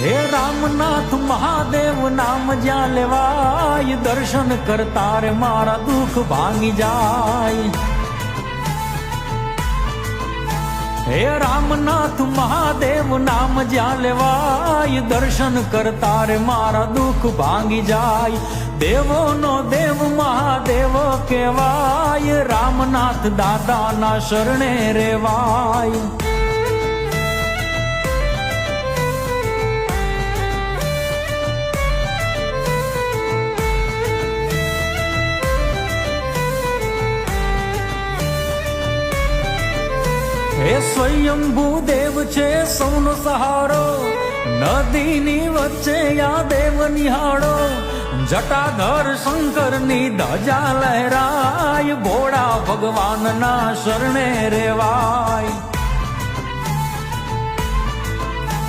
હે રામનાથ મહાદેવ નામ જ્યાં લેવાય, દર્શન કરતા રે મારા દુઃખ ભાંગી જાય. હે રામનાથ મહાદેવ નામ જ્યાં લેવાય, દર્શન કરતા રે મારા દુઃખ ભાંગી જાય. દેવોનો દેવ મહાદેવ કહેવાય, રામનાથ દાદાના શરણે રેવાય. હે સ્વયંભુ દેવ છે સૌનો સહારો, નદીની વચ્ચે આ દેવ નિહાળો. જટાધર શંકરની ધજા લહેરાય, ભોળા ભગવાનના શરણે રેવાય.